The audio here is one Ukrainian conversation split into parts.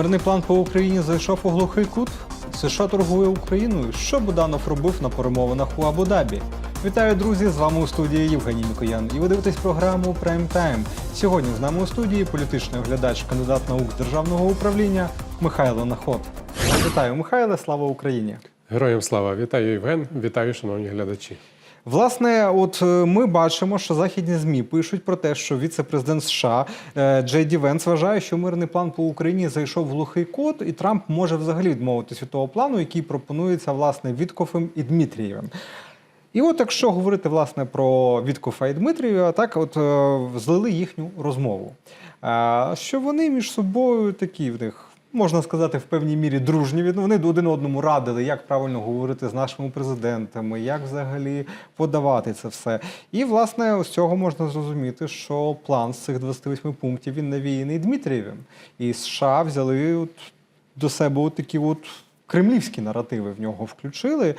Мирний план по Україні зайшов у глухий кут. США торгує Україною. Що Буданов робив на перемовинах у Абу-Дабі? Вітаю, друзі! З вами у студії Євгеній Микоян. І ви дивитесь програму Прайм Тайм. Сьогодні з нами у студії політичний оглядач, кандидат наук державного управління Михайло Наход. Вітаю, Михайле! Слава Україні! Героям слава! Вітаю Євген, вітаю, шановні глядачі. Власне, от е, ми бачимо, що західні змі пишуть про те, що віце-президент США е, Джей Ді Венс вважає, що мирний план по Україні зайшов в глухий код, і Трамп може взагалі відмовитись від того плану, який пропонується власне Віткофем і Дмитрієвим. І от якщо говорити власне про Віткофа і Дмитрієва, так от е, злили їхню розмову. Що вони між собою такі в них. Можна сказати, в певній мірі дружні від вони один одному радили, як правильно говорити з нашими президентами, як взагалі подавати це все. І власне з цього можна зрозуміти, що план з цих 28 пунктів він навіяний Дмитрієвим. І США взяли от до себе от такі от кремлівські наративи в нього включили.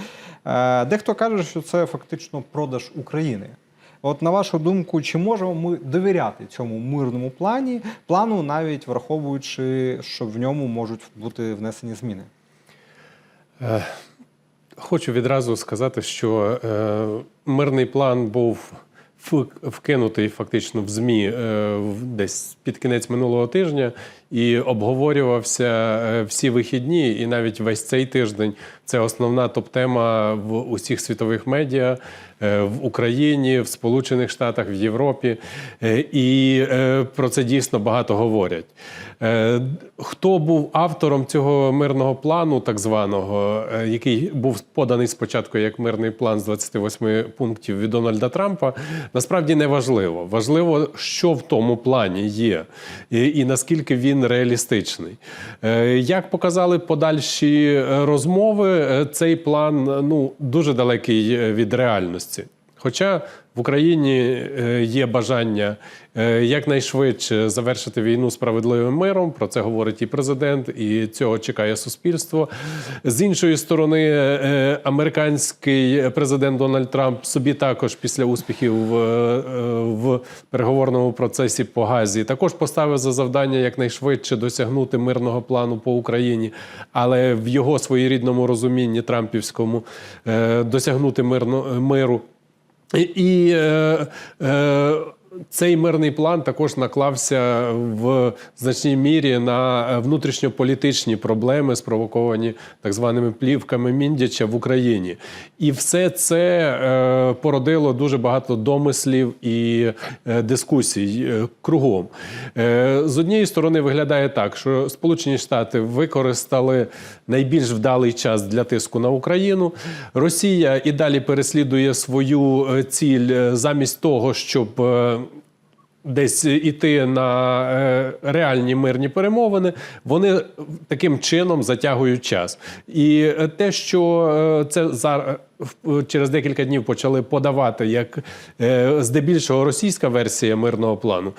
Е, Дехто каже, що це фактично продаж України. От на вашу думку, чи можемо ми довіряти цьому мирному плані, плану, навіть враховуючи, що в ньому можуть бути внесені зміни? Е, Хочу відразу сказати, що е, мирний план був вкинутий фактично в ЗМІ е, десь під кінець минулого тижня і обговорювався е, всі вихідні, і навіть весь цей тиждень. Це основна топ-тема в усіх світових медіа е, в Україні, в Сполучених Штатах, в Європі. Е, І про це дійсно багато говорять. Хто був автором цього мирного плану, так званого, який був поданий спочатку як мирний план з 28 пунктів від Дональда Трампа, насправді не важливо. Важливо, що в тому плані є, і, і наскільки він реалістичний. Е, Як показали подальші е, розмови, е, цей план ну, дуже далекий від реальності. Хоча в Україні е, є бажання е, якнайшвидше завершити війну справедливим миром, про це говорить і президент, і цього чекає суспільство. З іншої сторони, е, американський президент Дональд Трамп собі також після успіхів в, переговорному процесі по Газі також поставив за завдання якнайшвидше досягнути мирного плану по Україні, але в його своєрідному розумінні Трампівському досягнути мирно, миру. І, е, е, цей мирний план також наклався в значній мірі на внутрішньополітичні проблеми, спровоковані так званими плівками Міндяча в Україні. І все це е, породило дуже багато домислів і е, дискусій е, кругом. Е, з однієї сторони, виглядає так, що Сполучені Штати використали найбільш вдалий час для тиску на Україну. Росія і далі переслідує свою е, ціль е, замість того, щоб. Десь іти на е, реальні мирні перемовини, вони таким чином затягують час. І е, те, що е, це зараз через декілька днів почали подавати як здебільшого російська версія мирного плану,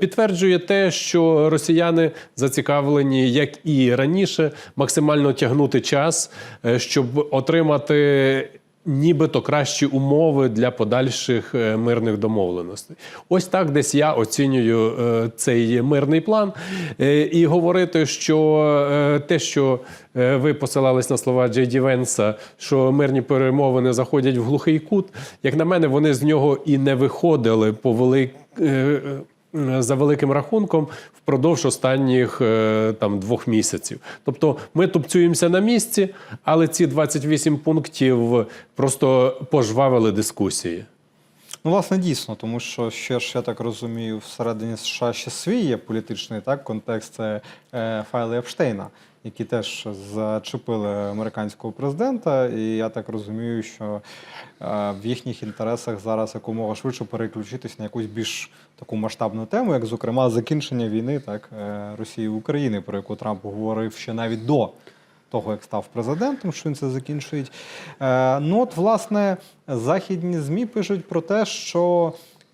підтверджує те, що росіяни зацікавлені, як і раніше, максимально тягнути час, щоб отримати. Нібито кращі умови для подальших е, мирних домовленостей. Ось так десь я оцінюю е, цей мирний план. Е, І говорити, що те, що ви посилались на слова Джей Ді Венса, що мирні перемовини заходять в глухий кут, як на мене, вони з нього і не виходили по велик за великим рахунком впродовж останніх е, там двох місяців. Тобто ми тупцюємося на місці, але ці 28 пунктів просто пожвавили дискусії. Ну, власне, дійсно, тому що ще ж я так розумію, всередині США ще свій є політичний так, контекст е, файли Епштейна, які теж зачепили американського президента. І я так розумію, що е, в їхніх інтересах зараз якомога швидше переключитись на якусь більш таку масштабну тему, як, зокрема, закінчення війни так, е, Росії і України, про яку Трамп говорив ще навіть до того, як став президентом, що він це закінчує. Е, ну от, власне, західні ЗМІ пишуть про те, що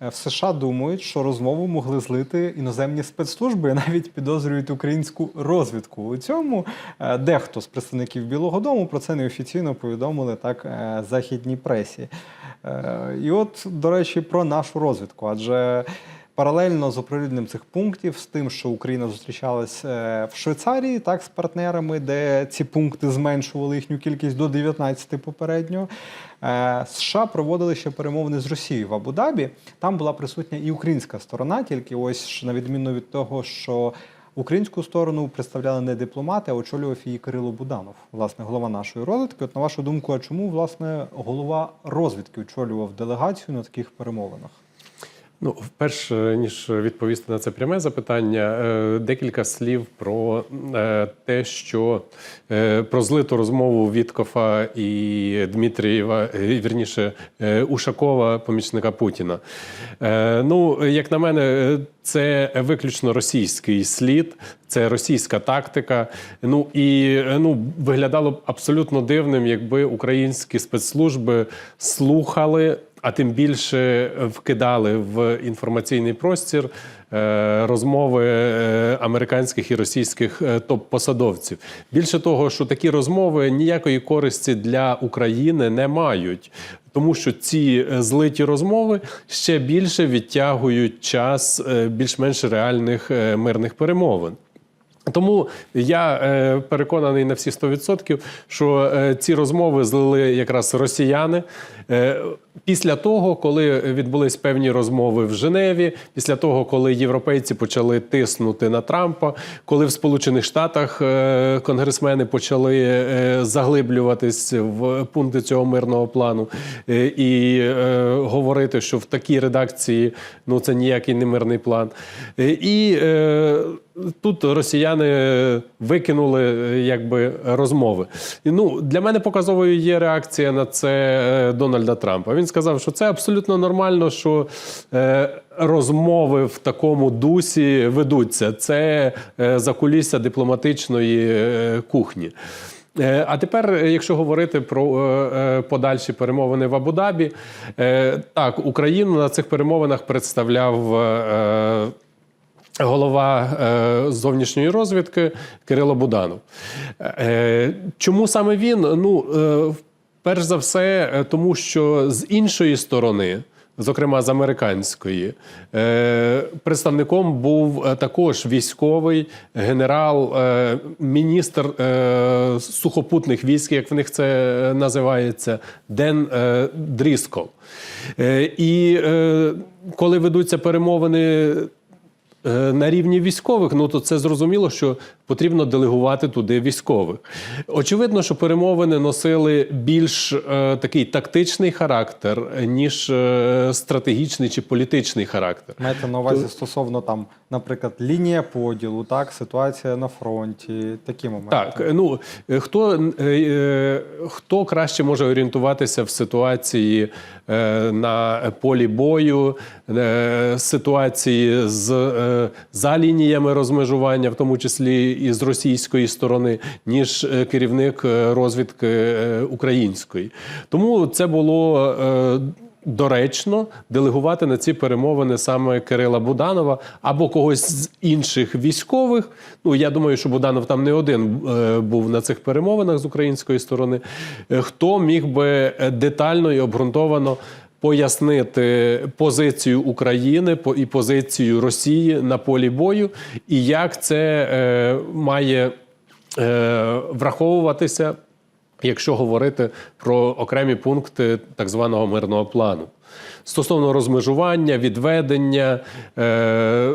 в США думають, що розмову могли злити іноземні спецслужби і навіть підозрюють українську розвідку. У цьому е, дехто з представників Білого Дому про це неофіційно повідомили так е, західній пресі. Е, І от, до речі, про нашу розвідку. Адже Паралельно з оприлюдненням цих пунктів, з тим, що Україна зустрічалась е, в Швейцарії, так з партнерами, де ці пункти зменшували їхню кількість до 19 попередньо. е, США проводили ще перемовини з Росією в Абу-Дабі. Там була присутня і українська сторона, тільки ось на відміну від того, що Українську сторону представляли не дипломати, а очолював її Кирило Буданов, власне, голова нашої розвідки. От на вашу думку, а чому власне голова розвідки очолював делегацію на таких перемовинах? Ну, вперше ніж відповісти на це пряме запитання, е, декілька слів про е, те, що е, про злиту розмову Віткофа і Дмитрієва, вірніше Ушакова, помічника Путіна. Ну, як на мене, це виключно російський слід, це російська тактика. Ну і ну виглядало б абсолютно дивним, якби українські спецслужби слухали а тим більше вкидали в інформаційний простір е, розмови е, американських і російських е, топ-посадовців. Більше того, що такі розмови ніякої користі для України не мають. Тому що ці злиті розмови ще більше відтягують час більш-менш реальних мирних перемовин. Тому я переконаний на всі 100%, що ці розмови злили якраз росіяни. Е, після того, коли відбулись певні розмови в Женеві, після того, коли європейці почали тиснути на Трампа, коли в Сполучених Штатах е, конгресмени почали е, заглиблюватись в пункти цього мирного плану і говорити, що в такій редакції ну це ніякий не мирний план. І Тут росіяни викинули якби розмови. Ну для мене показовою є реакція на це е, Дональда Трампа. Він сказав, що це абсолютно нормально, що е, розмови в такому дусі ведуться. Це е, закулісся дипломатичної е, кухні. Е, А тепер, е, якщо говорити про е, е, подальші перемовини в Абу-Дабі, е, так Україну на цих перемовинах представляв. е, Голова е, зовнішньої розвідки Кирило Буданов. Е, чому саме він? Ну, е, перш за все, е, тому що з іншої сторони, зокрема з американської, е, представником був е, також військовий генерал, міністр сухопутних військ, як в них це називається, Ден Дріскол. Е, і коли ведуться перемовини. На рівні військових, ну то це зрозуміло, що потрібно делегувати туди військових. Очевидно, що перемовини носили більш е, такий тактичний характер, ніж е, стратегічний чи політичний характер. Маєте на увазі стосовно там, наприклад, лінія поділу, так, ситуація на фронті, такі моменти. Так, ну е, хто, е, е, хто краще може орієнтуватися в ситуації е, на полі бою, е, ситуації з е, за лініями розмежування, в тому числі і з російської сторони, ніж е, керівник е, розвідки е, української. Тому це було. Доречно делегувати на ці перемовини саме Кирила Буданова або когось з інших військових. Ну я думаю, що Буданов там не один був на цих перемовинах з української сторони. Хто міг би детально і обґрунтовано пояснити позицію України і позицію Росії на полі бою, і як це е, має е, враховуватися якщо говорити про окремі пункти так званого мирного плану. Стосовно розмежування, відведення, е,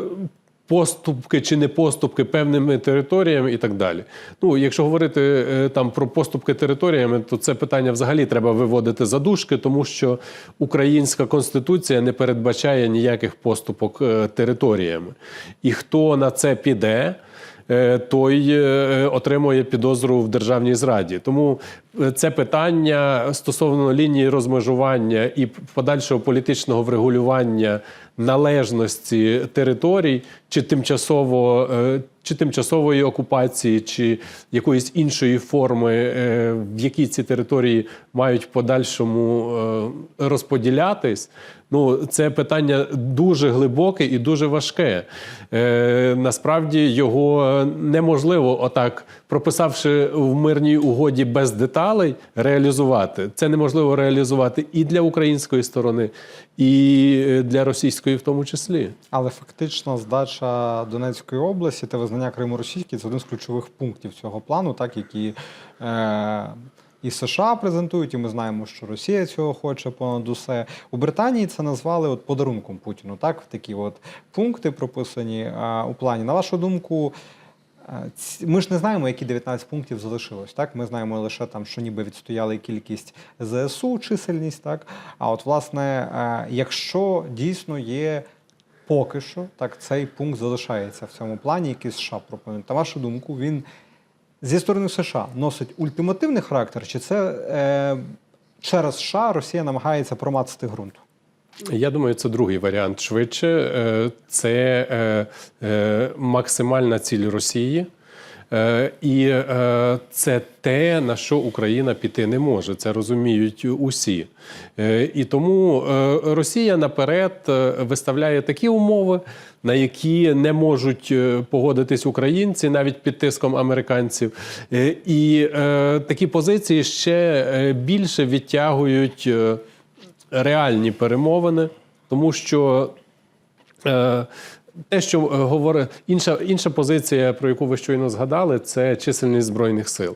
поступки чи не поступки певними територіями і так далі. Ну, якщо говорити е, там про поступки територіями, то це питання взагалі треба виводити за дужки, тому що українська конституція не передбачає ніяких поступок е, територіями. І хто на це піде, е, той отримує підозру в державній зраді. Тому це питання стосовно лінії розмежування і подальшого політичного врегулювання належності територій чи тимчасово. е, Чи тимчасової окупації, чи якоїсь іншої форми, е, в якій ці території мають подальшому е, розподілятись, ну це питання дуже глибоке і дуже важке. Насправді його неможливо отак, прописавши в мирній угоді без деталей, реалізувати. Це неможливо реалізувати і для української сторони, і е, для російської, в тому числі. Але фактично здача Донецької області та визнання Криму російським це один з ключових пунктів цього плану, так які е, і США презентують, і ми знаємо, що Росія цього хоче понад усе. У Британії це назвали от подарунком Путіну. Так, такі от пункти прописані е, у плані. На вашу думку. Ми ж не знаємо, які 19 пунктів залишилось. Так, ми знаємо лише там, що ніби відстояли кількість ЗСУ, чисельність. Так, а от власне, е, якщо дійсно є поки що, так цей пункт залишається в цьому плані, який США пропонують. На вашу думку, він зі сторони США носить ультимативний характер, чи це е, через США Росія намагається промацати ґрунт? Я думаю, це другий варіант. Швидше Е, це е, е, максимальна ціль Росії. І це те, на що Україна піти не може. Це розуміють усі. І тому Росія наперед виставляє такі умови, на які не можуть погодитись українці навіть під тиском американців. І такі позиції ще більше відтягують. Е, реальні перемовини, тому що е, те, що е, говорить інша, інша позиція, про яку ви щойно згадали, це чисельність збройних сил.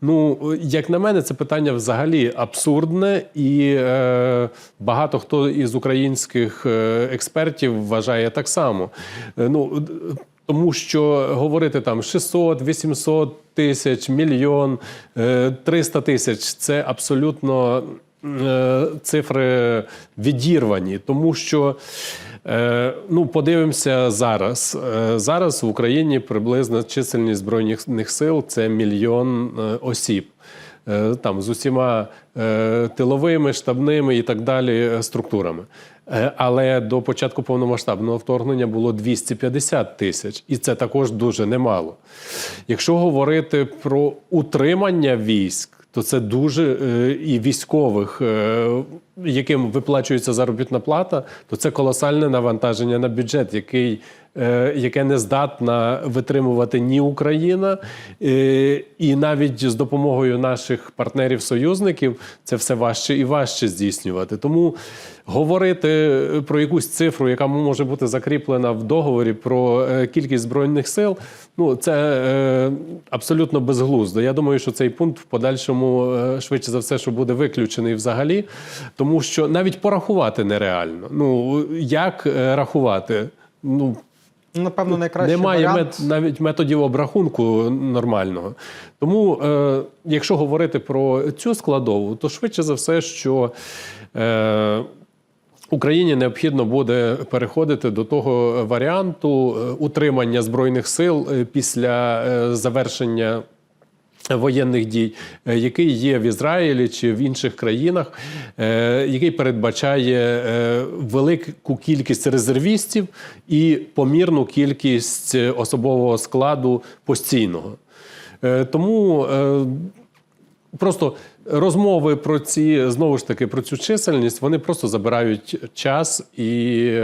Ну, е, як на мене, це питання взагалі абсурдне, і е, багато хто із українських е, експертів вважає так само. Е, ну, тому що говорити там 600, 800 тисяч, мільйон, е, 300 тисяч це абсолютно е, цифри відірвані, тому що. Е, Ну, подивимося зараз. Е, Зараз в Україні приблизно чисельність збройних сил це мільйон е, осіб. Е, Там з усіма е, тиловими, штабними і так далі е, структурами. Е, Але до початку повномасштабного вторгнення було 250 тисяч, і це також дуже немало. Якщо говорити про утримання військ, то це дуже е, і військових, е, яким виплачується заробітна плата, то це колосальне навантаження на бюджет, який, е, яке не здатна витримувати ні Україна, е, і навіть з допомогою наших партнерів-союзників це все важче і важче здійснювати. Тому говорити про якусь цифру, яка може бути закріплена в договорі про е, кількість збройних сил, ну це е, абсолютно безглуздо. Я думаю, що цей пункт в подальшому е, швидше за все, що буде виключений взагалі, тому що навіть порахувати нереально. Ну як е, рахувати? Ну Напевно, найкращий немає варіант. мет, навіть методів обрахунку нормального. Тому, е, якщо говорити про цю складову, то швидше за все, що е, Україні необхідно буде переходити до того варіанту е, утримання збройних сил е, після завершення. Воєнних дій, е, який є в Ізраїлі чи в інших країнах, е, який передбачає е, велику кількість резервістів і помірну кількість особового складу постійного. Тому просто розмови про ці знову ж таки про цю чисельність вони просто забирають час і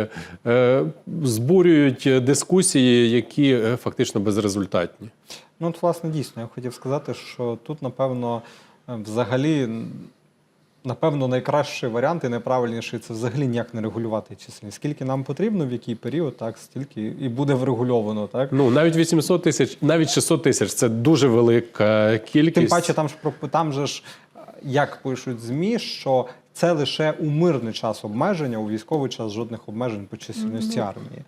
збурюють дискусії, які фактично безрезультатні. Ну, от, власне, дійсно, я хотів сказати, що тут, напевно, е, взагалі, напевно, найкращий варіант і найправильніший це взагалі ніяк не регулювати чисельність. Скільки нам потрібно, в який період, так, стільки і буде врегульовано, так? Ну навіть 800 тисяч, навіть 600 тисяч це дуже велика кількість. Тим паче, там ж про- там же ж, е, як пишуть ЗМІ, що це лише у мирний час обмеження, у військовий час жодних обмежень по чисельності армії.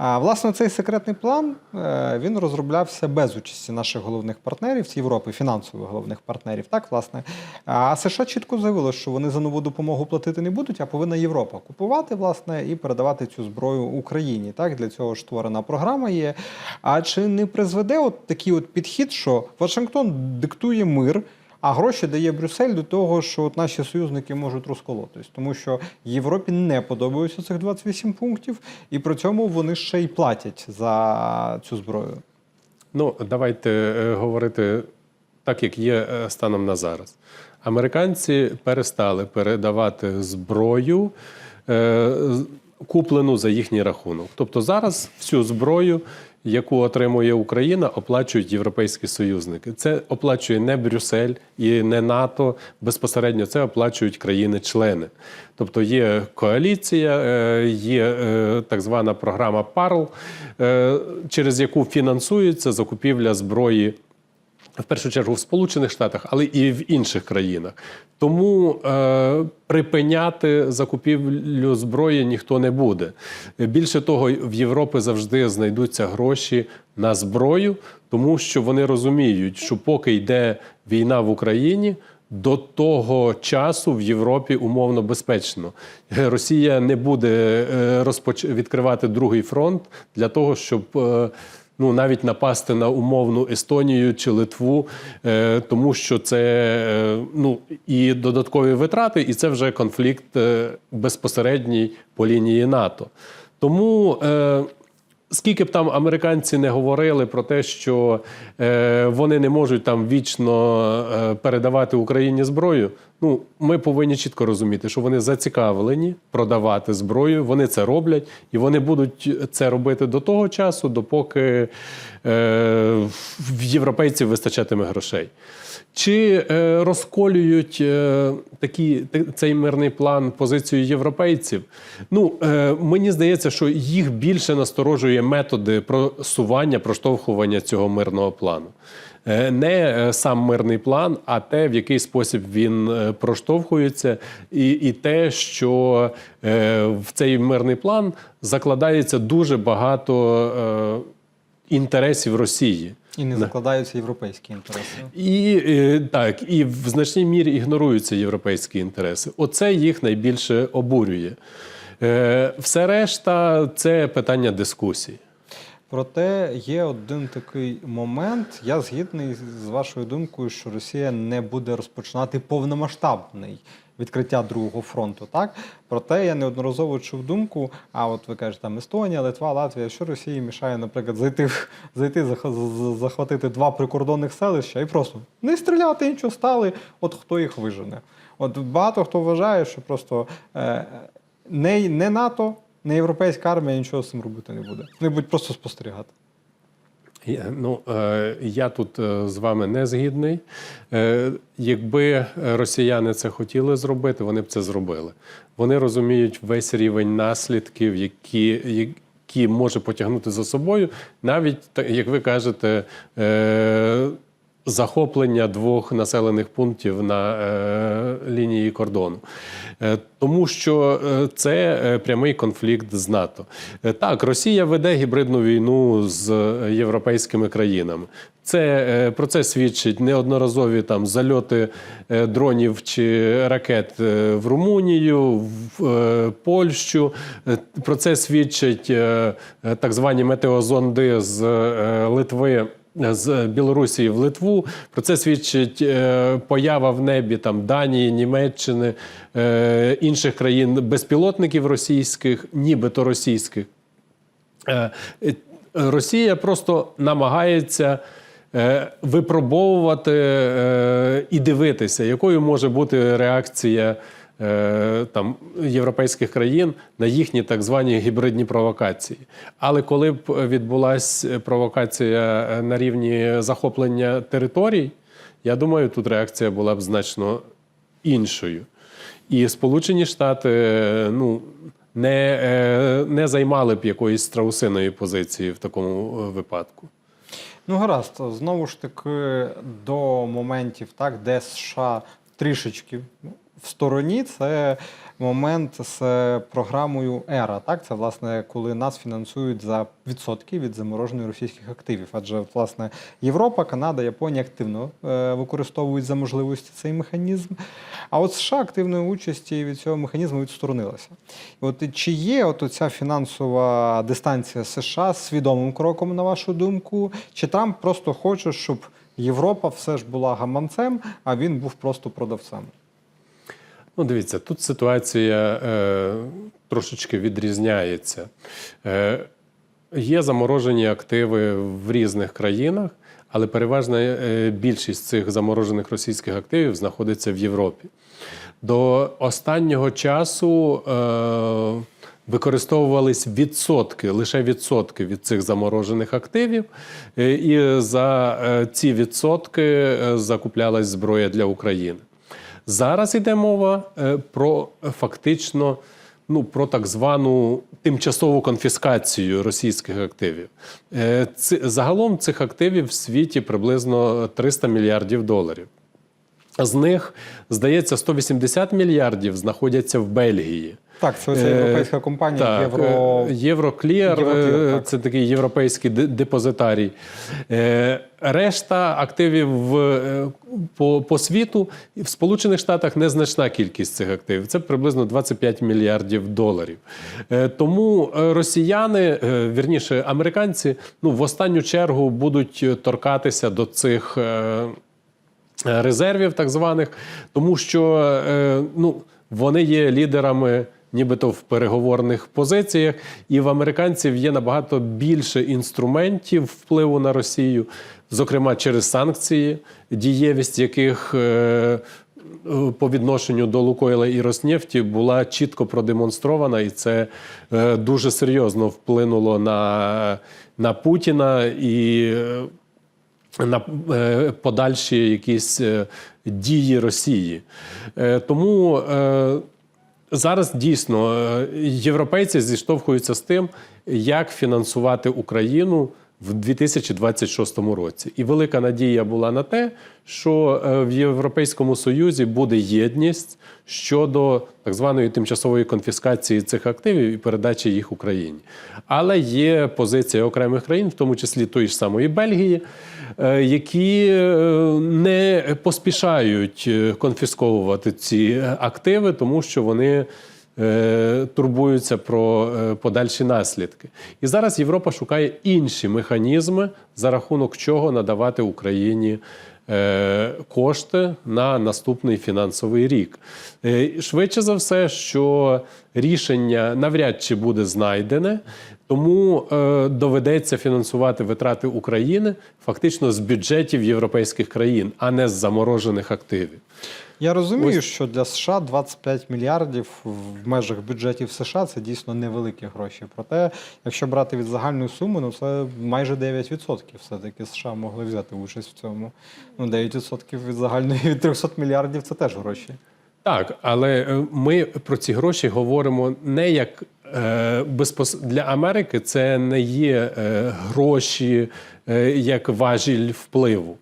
А, власне, цей секретний план е, він розроблявся без участі наших головних партнерів з Європи, фінансових головних партнерів. Так, власне. А США чітко заявило, що вони за нову допомогу платити не будуть, а повинна Європа купувати власне і передавати цю зброю Україні. Так, для цього ж створена програма є. А чи не призведе от такий от підхід, що Вашингтон диктує мир? А гроші дає Брюссель до того, що от наші союзники можуть розколотись, тому що Європі не подобаються цих 28 пунктів, і при цьому вони ще й платять за цю зброю. Ну, давайте е, говорити так, як є е, станом на зараз. Американці перестали передавати зброю, е, куплену за їхній рахунок. Тобто зараз всю зброю яку отримує Україна, оплачують європейські союзники. Це оплачує не Брюссель і не НАТО безпосередньо, це оплачують країни-члени. Тобто є коаліція, е, є е, так звана програма ПАРЛ, е, через яку фінансується закупівля зброї в першу чергу в Сполучених Штатах, але і в інших країнах. Тому е, припиняти закупівлю зброї ніхто не буде. Більше того, в Європі завжди знайдуться гроші на зброю, тому що вони розуміють, що поки йде війна в Україні. До того часу в Європі умовно безпечно. Росія не буде е, розпоч... відкривати другий фронт для того, щоб е, ну навіть напасти на умовну Естонію чи Литву, е, тому що це е, ну і додаткові витрати, і це вже конфлікт е, безпосередній по лінії НАТО. Тому. Скільки б там американці не говорили про те, що е, вони не можуть там вічно е, передавати Україні зброю, ну ми повинні чітко розуміти, що вони зацікавлені продавати зброю, вони це роблять, і вони будуть це робити до того часу, допоки е, в європейців вистачатиме грошей. Чи е, розколюють е, такі, цей мирний план позицію європейців? Ну, е, мені здається, що їх більше насторожує методи просування, проштовхування цього мирного плану. Не сам мирний план, а те, в який спосіб він проштовхується, і, і те, що в цей мирний план закладається дуже багато інтересів Росії. І не закладаються європейські інтереси. І е, так, і в значній мірі ігноруються європейські інтереси. Оце їх найбільше обурює. Е, Все решта це питання дискусії. Проте є один такий момент. Я згідний з вашою думкою, що Росія не буде розпочинати повномасштабний відкриття другого фронту. Так проте я неодноразово чув думку. А от ви кажете, там Естонія, Литва, Латвія, що Росії мішає, наприклад, зайти зайти, захватити два прикордонних селища і просто не стріляти, нічого стали. От хто їх вижене? От багато хто вважає, що просто е, не, не НАТО. Не європейська армія нічого з цим робити не буде. Вони будуть просто спостерігати. Ну, е, я тут е, з вами не згідний. Е, Якби росіяни це хотіли зробити, вони б це зробили. Вони розуміють весь рівень наслідків, які, які може потягнути за собою, навіть як ви кажете, захоплення двох населених пунктів на е, лінії кордону. Е, тому що е, це е, прямий конфлікт з НАТО. Е, так, Росія веде гібридну війну з е, європейськими країнами. Це про це свідчить неодноразові там зальоти дронів чи ракет в Румунію, в Польщу. Про це свідчать так звані метеозонди з Литви. З Білорусі в Литву про це свідчить е, поява в небі там Данії, Німеччини, е, інших країн безпілотників російських, нібито російських. Е, е, Росія просто намагається е, випробовувати е, і дивитися, якою може бути реакція е, там, європейських країн на їхні так звані гібридні провокації. Але коли б відбулася провокація е, на рівні захоплення територій, я думаю, тут реакція була б значно іншою. І Сполучені Штати е, ну, не, е, не займали б якоїсь страусиної позиції в такому е, випадку. Ну, гаразд, знову ж таки, до моментів, так, де США трішечки в стороні, це момент з програмою ЕРА. Так, це власне, коли нас фінансують за відсотки від заморожених російських активів. Адже власне Європа, Канада, Японія активно е, використовують за можливості цей механізм. А от США активної участі від цього механізму відсторонилася. От чи є от ця фінансова дистанція США свідомим кроком, на вашу думку? Чи Трамп просто хоче, щоб Європа все ж була гаманцем, а він був просто продавцем? Ну, дивіться, тут ситуація е, трошечки відрізняється. Е, є заморожені активи в різних країнах, але переважна е, більшість цих заморожених російських активів знаходиться в Європі. До останнього часу е, використовувались відсотки, лише відсотки від цих заморожених активів, е, і за е, ці відсотки закуплялась зброя для України. Зараз йде мова е, про фактично ну, про так звану тимчасову конфіскацію російських активів. Е, Загалом цих активів в світі приблизно 300 мільярдів доларів. З них, здається, 180 мільярдів знаходяться в Бельгії. Так, це оця Е, європейська компанія Так, Євро. е, Євроклір, Євроклір, е, так. це такий європейський депозитарій. Е, Решта активів в, по, по світу в Сполучених Штатах незначна кількість цих активів. Це приблизно 25 мільярдів доларів. Тому росіяни, вірніше, американці, ну в останню чергу будуть торкатися до цих. Е, резервів, так званих, тому що е, ну, вони є лідерами. Нібито в переговорних позиціях, і в американців є набагато більше інструментів впливу на Росію, зокрема через санкції, дієвість яких е, по відношенню до Лукойла і Роснефті була чітко продемонстрована, і це дуже серйозно вплинуло на, на Путіна і на е, подальші якісь е, дії Росії. Е, Тому зараз дійсно європейці зіштовхуються з тим, як фінансувати Україну. В 2026 році, і велика надія була на те, що е, в Європейському Союзі буде єдність щодо так званої тимчасової конфіскації цих активів і передачі їх Україні. Але є позиція окремих країн, в тому числі тої ж самої Бельгії, е, які е, не поспішають конфісковувати ці активи, тому що вони турбуються про е, подальші наслідки. І зараз Європа шукає інші механізми, за рахунок чого надавати Україні. е, Кошти на наступний фінансовий рік. Е, Швидше за все, що рішення навряд чи буде знайдене, тому е, доведеться фінансувати витрати України фактично з бюджетів європейських країн, а не з заморожених активів. Я розумію, Ось- що для США 25 мільярдів в межах бюджетів США це дійсно невеликі гроші. Проте, якщо брати від загальної суми, ну це майже 9% все-таки США могли взяти участь в цьому. Ну, 9% від загальної від 300 мільярдів це теж гроші. Так, але е, ми про ці гроші говоримо не як е, безпос... для Америки, це не є е, гроші е, як важіль впливу.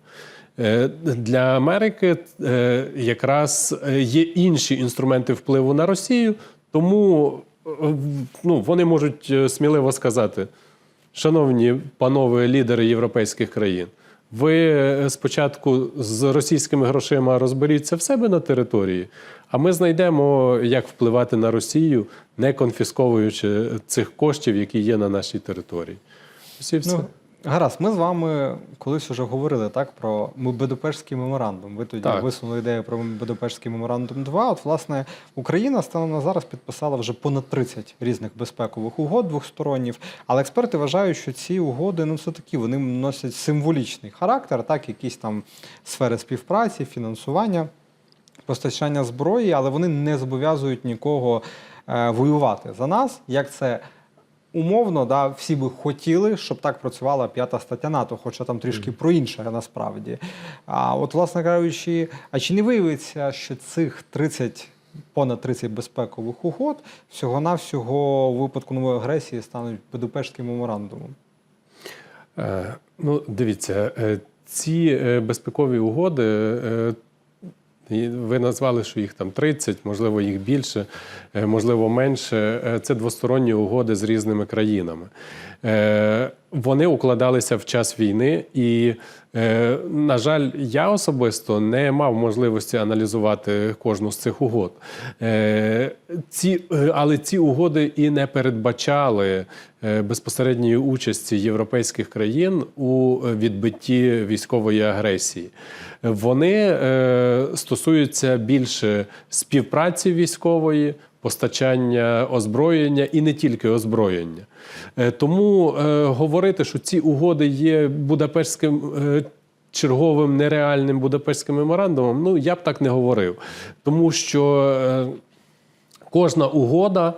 Е, Для Америки е, якраз е, є інші інструменти впливу на Росію, тому ну, вони можуть сміливо сказати: шановні панове лідери європейських країн, ви спочатку з російськими грошима розберіться в себе на території, а ми знайдемо, як впливати на Росію, не конфісковуючи цих коштів, які є на нашій території. Ось і все. Гаразд, ми з вами колись вже говорили так про Будапештський меморандум. Ви тоді Так. висунули ідею про Будапештський меморандум 2. От, власне, Україна станом на зараз підписала вже понад 30 різних безпекових угод двохсторонніх. Але експерти вважають, що ці угоди ну все таки вони носять символічний характер, так, якісь там сфери співпраці, фінансування. Постачання зброї, але вони не зобов'язують нікого е, воювати за нас, як це умовно, да, всі би хотіли, щоб так працювала п'ята стаття НАТО, хоча там трішки про інше насправді. А от, власне кажучи, а чи не виявиться, що цих 30, понад 30 безпекових угод всього-навсього у випадку нової агресії стануть Будапештським меморандумом? Е, Ну, дивіться, е, ці е, безпекові угоди. Е, Ви назвали, що їх там 30, можливо, їх більше, е, можливо, менше. Е, Це двосторонні угоди з різними країнами. Вони укладалися в час війни, і, е, на жаль, я особисто не мав можливості аналізувати кожну з цих угод. Е, Ці, е, але ці угоди і не передбачали е, безпосередньої участі європейських країн у відбитті військової агресії. Вони е, стосуються більше співпраці військової, постачання озброєння і не тільки озброєння. Е, Тому е, говорити, що ці угоди є Будапештським. е, Черговим нереальним Будапештським меморандумом, ну я б так не говорив, тому що кожна угода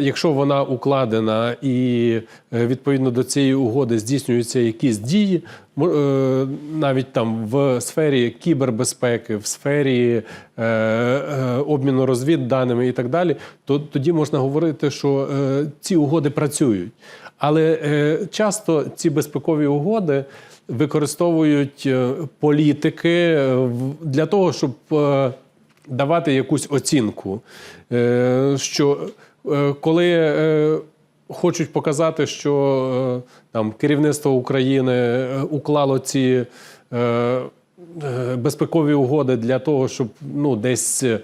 якщо вона укладена і е, відповідно до цієї угоди здійснюються якісь дії, е, навіть там в сфері кібербезпеки, в сфері е, е, обміну розвідданими і так далі, то тоді можна говорити, що е, ці угоди працюють. Але е, часто ці безпекові угоди використовують е, політики е, для того, щоб е, давати якусь оцінку. Е, Що е, коли е, хочуть показати, що е, там керівництво України е, уклало ці е, е, безпекові угоди для того, щоб ну, десь. е,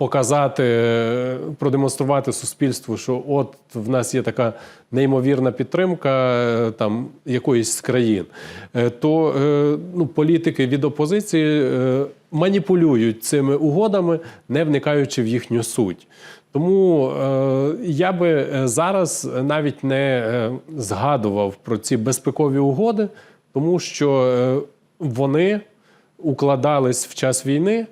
показати, е, продемонструвати суспільству, що от в нас є така неймовірна підтримка е, там якоїсь з країн, е, то е, ну, політики від опозиції е, маніпулюють цими угодами, не вникаючи в їхню суть. Тому е, я би е, зараз навіть не е, згадував про ці безпекові угоди, тому що вони укладались в час війни,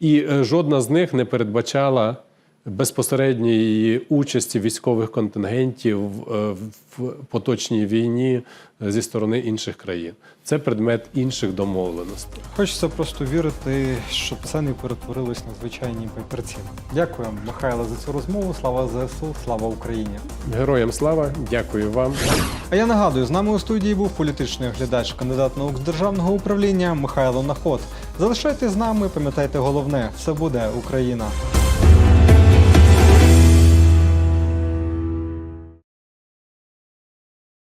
і жодна з них не передбачала безпосередньої участі військових контингентів е, в поточній війні е, зі сторони інших країн. Це предмет інших домовленостей. Хочеться просто вірити, що писани перетворились на звичайні папірці. Дякую, Михайло, за цю розмову. Слава ЗСУ, слава Україні. Героям слава, дякую вам. А я нагадую, з нами у студії був політичний оглядач, кандидат наук з державного управління Михайло Наход. Залишайтесь з нами, пам'ятайте головне, все буде Україна.